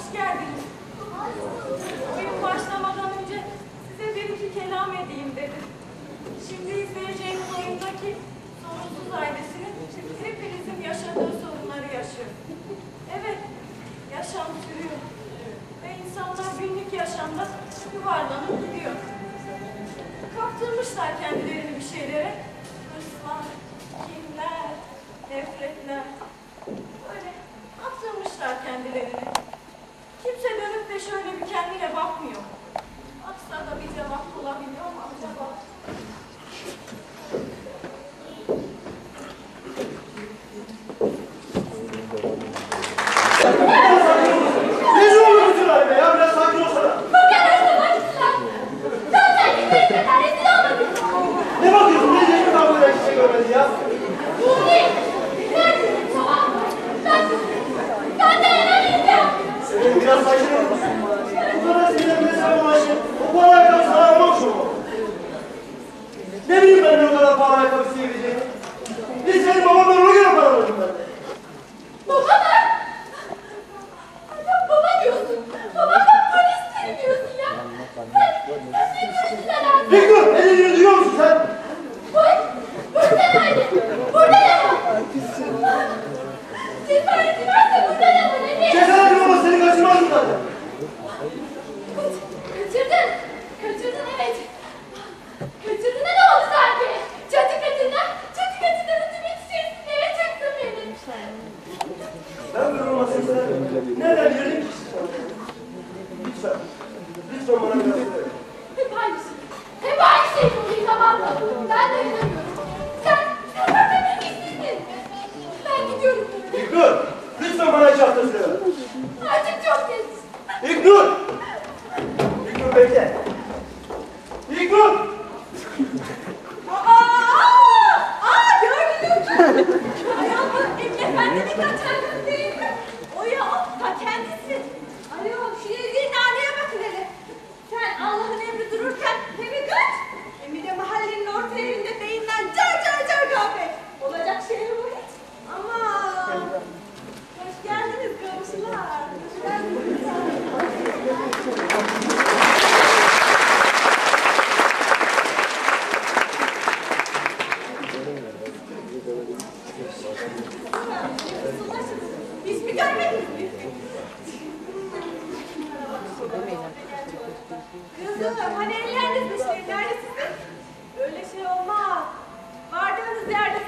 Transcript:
hoş geldiniz. Oyun başlamadan önce size bir iki kelam edeyim dedim. Şimdi izleyeceğiniz oyundaki sorunsuz ailesinin hepinizin yaşadığı sorunları yaşıyor. Evet, yaşam sürüyor. Ve insanlar günlük yaşamda yuvarlanıp gidiyor. Kaptırmışlar kendilerini Imagina Kaçırdın. Kaçırdın evet. Kaçırdın ne oldu sanki? Çatı katından, çatı katından ümitsiz eve çıktın beni. Ben durulmasın sen. Neler yürüyün ki? Lütfen. Lütfen bana biraz ver. Şey Hep aynısı. Hep aynı şey bu tamam mı? Ben de inanıyorum. Sen, sen benden ilgisizsin. Ben gidiyorum. Yıkıl. mi görmediniz mi? Kızım hani elleriniz dişleri neredesiniz? Öyle şey olmaz. Vardığınız yerde